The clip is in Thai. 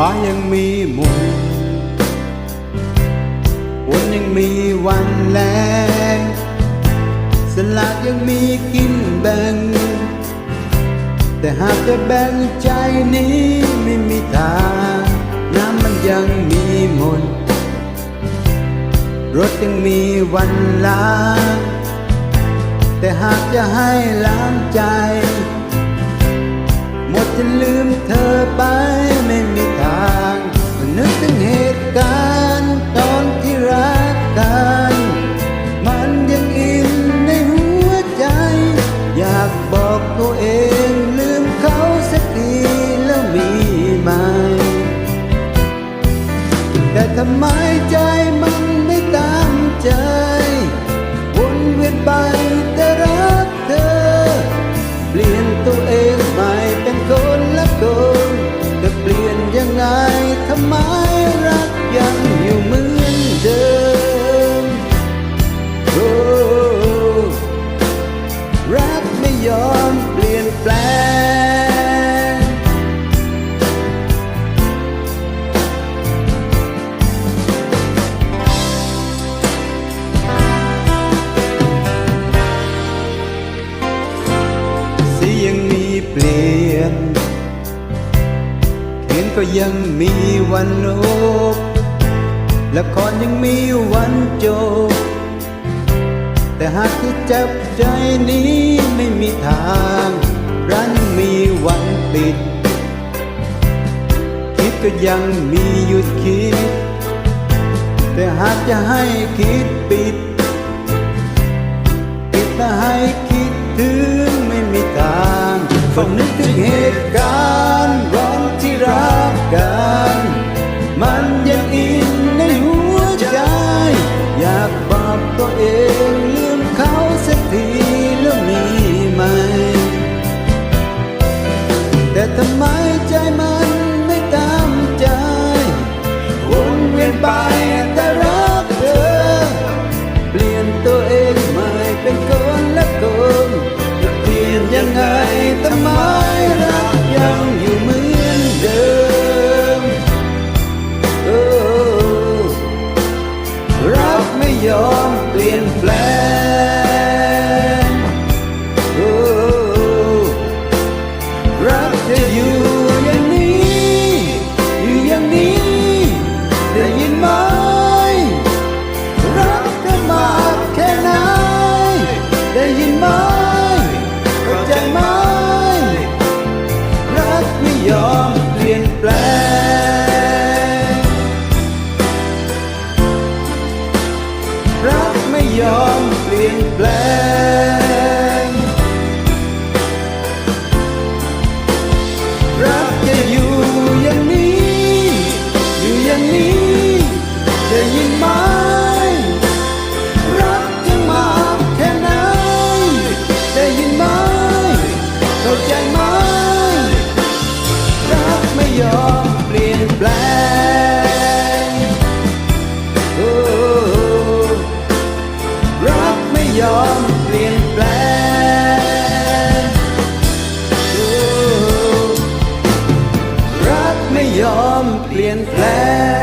ฟ้ายังมีมุนฝนยังมีวันแรงสลากยังมีกินแบ่ง แต่หากจะแบ่งใจนี้ไม่มีทาง น้ำมันยังมีมน รถยังมีวันล้าง แต่หากจะให้ล้างใจ หมดจะลืมเธอไป ไหม แต่ทำไมใจมันไม่ตามใจวนเวียนไปแต่รักเธอ เปลี่ยนตัวเองใหม่เป็นคนละคนแต่เปลี่ยนยังไงทำไมรักยังอยู่เหมือนเดิมโอ้รักไม่ยอมเปลี่ยนแปลง ก็ยังมีวันลบละครยังมีวันจบ แต่หากที่จับใจนี้ไม่มีทางร้านมีวันปิด คิดก็ยังมีหยุดคิด แต่หากจะให้คิดปิดคิดและให้คิดถึงไม่มีทางฝันนึก รั ยอมเปลี่ยนแปลงรักจะอยู่อย่างนี้ อยู่อย่างนี้ได้ยินไหมรักเธอมากแค่ไหนได้ยินไหมเข้าใจไหมรักไม่ยอมเปลี่ยนแปลง ได้ยินไหมเข้าใจไหมรักไม่ยอมเปลี่ยนแปลงโอ้รักไม่ยอมเปลี่ยนแปลงโอ้รักไม่ยอมเปลี่ยนแปลง